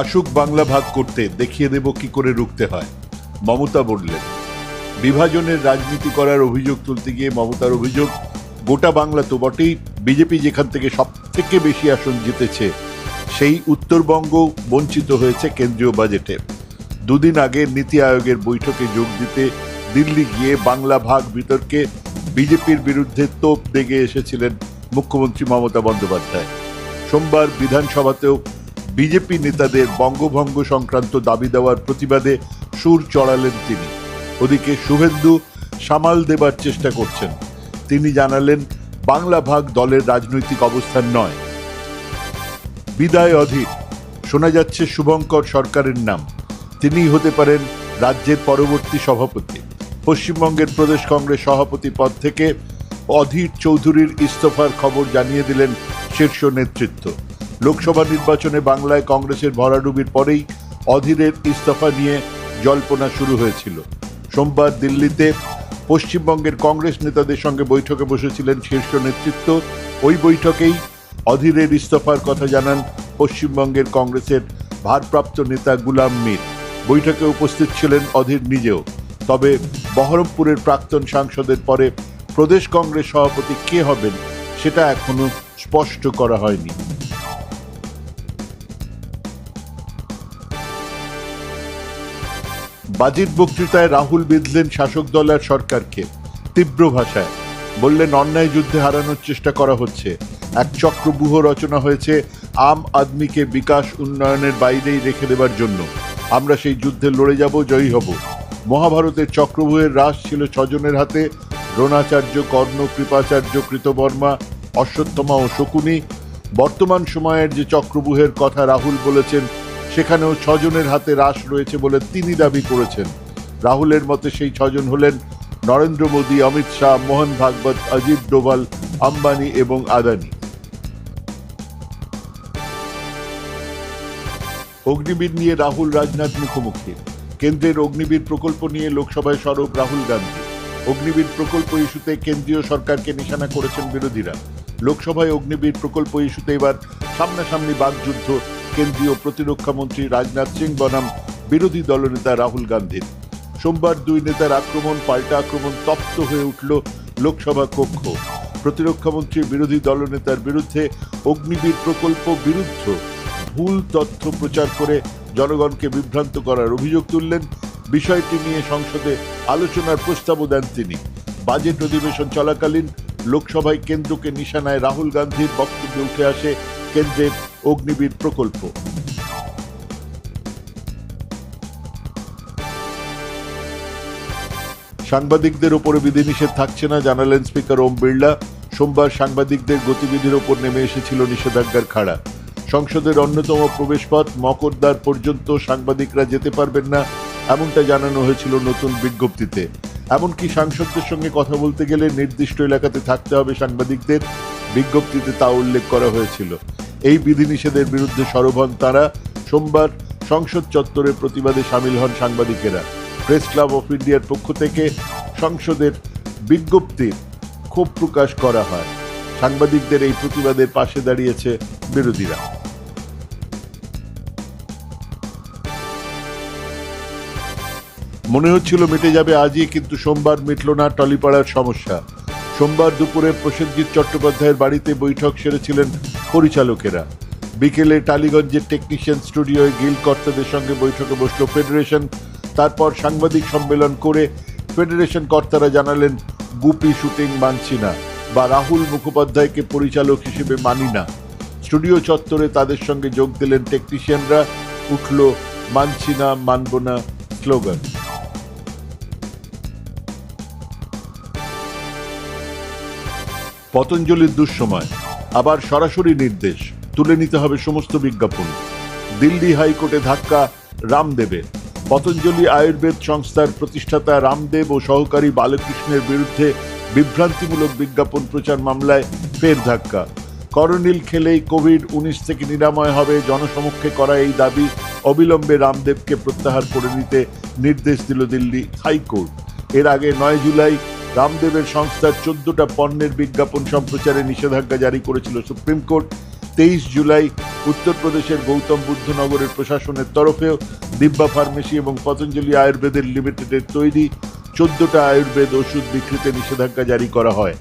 আসুক বাংলা ভাগ করতে, দেখিয়ে দেব কি করে রুখতে হয়। মমতা বললেন, বিভাজনের রাজনীতি করার অভিযোগ তুলতে গিয়ে মমতার অভিযোগ, গোটা বাংলা তো বটেই, বিজেপি যেখান থেকে সব থেকে বেশি আসন জিতেছে, সেই উত্তরবঙ্গ বঞ্চিত হয়েছে কেন্দ্রীয় বাজেটে। দুদিন আগে নীতি আয়োগের বৈঠকে যোগ দিতে দিল্লি গিয়ে বাংলা ভাগ বিতর্কে বিজেপির বিরুদ্ধে তোপ দেগে এসেছিলেন মুখ্যমন্ত্রী মমতা বন্দ্যোপাধ্যায়। সোমবার বিধানসভাতেও বিজেপি নেতাদের বঙ্গভঙ্গ সংক্রান্ত দাবি দেওয়ার প্রতিবাদে সুর চড়ালেন তিনি। ওদিকে শুভেন্দু সামাল দেবার চেষ্টা করছেন। তিনি জানালেন, বাংলা ভাগ দলের রাজনৈতিক অবস্থান নয়। বিদায় অধীর। শোনা যাচ্ছে শুভঙ্কর সরকারের নাম। তিনিই হতে পারেন রাজ্যের পরবর্তী সভাপতি। পশ্চিমবঙ্গের প্রদেশ কংগ্রেস সভাপতি পদ থেকে অধীর চৌধুরীর ইস্তফার খবর জানিয়ে দিলেন শীর্ষ নেতৃত্ব। লোকসভা নির্বাচনে বাংলায় কংগ্রেসের ভরাডুবির পরেই অধীরের ইস্তফা নিয়ে জল্পনা শুরু হয়েছিল। সোমবার দিল্লিতে পশ্চিমবঙ্গের কংগ্রেস নেতাদের সঙ্গে বৈঠকে বসেছিলেন শীর্ষ নেতৃত্ব। ওই বৈঠকেই অধীরের ইস্তফার কথা জানান পশ্চিমবঙ্গের কংগ্রেসের ভারপ্রাপ্ত নেতা গুলাম মীর। বৈঠকে উপস্থিত ছিলেন অধীর নিজেও। তবে বহরমপুরের প্রাক্তন সাংসদের পরে প্রদেশ কংগ্রেস সভাপতি কে হবেন, সেটা এখনও স্পষ্ট করা হয়নি। বাজেট বক্তৃতায় রাহুল বিঁধলেন শাসক দল আর সরকারকে। তীব্র ভাষায় বললেন, অন্যায় যুদ্ধে হারানোর চেষ্টা করা হচ্ছে। এক চক্রব্যূহ রচনা হয়েছে, আম আদমিকে বিকাশ উন্নয়নের বাইরেই রেখে দেবার জন্য। আমরা সেই যুদ্ধে লড়ে যাব, জয়ী হব। মহাভারতের চক্রব্যূহের রাস ছিল ছজনের হাতে। দ্রোণাচার্য, কর্ণ, কৃপাচার্য, কৃতবর্মা, অশ্বত্থমা ও শকুনি। বর্তমান সময়ের যে চক্রব্যূহের কথা রাহুল বলেছেন সেখানেও ছজনের হাতে রাস রয়েছে বলে তিনি দাবি করেছেন। রাহুলের মতে সেই ছজন হলেন নরেন্দ্র মোদী, অমিত শাহ, মোহন ভাগবত, অজিত ডোভাল, আম্বানি এবং আদানি। অগ্নিবীর নিয়ে রাহুল, রাজনাথ মুখোমুখি। কেন্দ্রের অগ্নিবীর প্রকল্প নিয়ে লোকসভায় সরব রাহুল গান্ধী। অগ্নিবীর প্রকল্প ইস্যুতে কেন্দ্রীয় সরকারকে নিশানা করেছেন বিরোধীরা। লোকসভায় অগ্নিবীর প্রকল্প ইস্যুতে এবার সামনাসামনি বাকযুদ্ধ কেন্দ্রীয় প্রতিরক্ষা মন্ত্রী রাজনাথ সিং বনাম বিরোধী দলনেতা রাহুল গান্ধীর। সোমবার দুই নেতার আক্রমণ, পাল্টা আক্রমণ তপ্ত হয়ে উঠল লোকসভা কক্ষ। প্রতিরক্ষা মন্ত্রী বিরোধী দলনেতার বিরুদ্ধে অগ্নিবীর প্রকল্প বিরুদ্ধ ভুল তথ্য প্রচার করে জনগণকে বিভ্রান্ত করার অভিযোগ তুললেন। বিষয়টি নিয়ে সংসদে আলোচনার প্রস্তাবও দেন তিনি। বাজেট অধিবেশন চলাকালীন লোকসভায় কেন্দ্রকে নিশানায় রাহুল গান্ধীর বক্তব্যে উঠে আসে কেন্দ্রের অগ্নিবীর প্রকল্প। সাংবাদিকদের ওপরে বিধিনিষেধ থাকছে না, জানালেন স্পিকার ওম বিড়লা। সোমবার সাংবাদিকদের গতিবিধির ওপর নেমে এসেছিল নিষেধাজ্ঞার খাড়া। সংসদের অন্যতম প্রবেশপথ মকরদ্বার পর্যন্ত সাংবাদিকরা যেতে পারবেন না, এমনটা জানানো হয়েছিল নতুন বিজ্ঞপ্তিতে। এমনকি সাংসদদের সঙ্গে কথা বলতে গেলে নির্দিষ্ট এলাকাতে থাকতে হবে সাংবাদিকদের, বিজ্ঞপ্তিতে তা উল্লেখ করা হয়েছিল। এই বিধিনিষেধের বিরুদ্ধে সরব হন তারা। সোমবার সংসদ চত্বরে প্রতিবাদে সামিল হন সাংবাদিকেরা। প্রেস ক্লাব অফ ইন্ডিয়ার পক্ষ থেকে সংসদের বিজ্ঞপ্তির ক্ষোভ প্রকাশ করা হয়। সাংবাদিকদের এই প্রতিবাদের পাশে দাঁড়িয়েছে বিরোধীরা। মনে হচ্ছিল মিটে যাবে আজই, কিন্তু সোমবার মিটল না টলিপাড়ার সমস্যা। সোমবার দুপুরে প্রসেনজিৎ চট্টোপাধ্যায়ের বাড়িতে বৈঠক সেরেছিলেন পরিচালকেরা। বিকেলে টালিগঞ্জের টেকনিশিয়ান স্টুডিওয় গিল কর্তাদের সঙ্গে বৈঠকে বসল ফেডারেশন তারপর সাংবাদিক সম্মেলন করে ফেডারেশন কর্তারা জানালেন, গুপি শুটিং মানছি না বা রাহুল মুখোপাধ্যায়কে পরিচালক হিসেবে মানি না। স্টুডিও চত্বরে তাদের সঙ্গে যোগ দিলেন টেকনিশিয়ানরা উঠল, মানছি না, মানব না স্লোগান পতঞ্জলির দুঃসময়। আবার সরাসরি নির্দেশ। তুলে নিতে হবে সমস্ত বিজ্ঞাপন। দিল্লি হাইকোর্টে ধাক্কা, রামদেবের। পতঞ্জলি আয়ুর্বেদ সংস্থার প্রতিষ্ঠাতা রামদেব ও সহকারী বালকৃষ্ণের বিরুদ্ধে বিভ্রান্তিমূলক বিজ্ঞাপন প্রচার মামলায় ফের ধাক্কা। করোনিল খেলেই কোভিড উনিশ থেকে নিরাময় হবে, জনসমক্ষে করা এই দাবি অবিলম্বে রামদেবকে প্রত্যাহার করে নিতে নির্দেশ দিল দিল্লি হাইকোর্ট। এর আগে নয় জুলাই রামদেবের সংস্থার চোদ্দটা পণ্যের বিজ্ঞাপন সম্প্রচারে নিষেধাজ্ঞা জারি করেছিল সুপ্রিম কোর্ট। তেইশ জুলাই উত্তরপ্রদেশের গৌতম বুদ্ধনগরের প্রশাসনের তরফেও দিব্যা ফার্মেসি এবং পতঞ্জলি আয়ুর্বেদের লিমিটেডের তৈরি চোদ্দটা আয়ুর্বেদ ওষুধ বিক্রিতে নিষেধাজ্ঞা জারি করা হয়।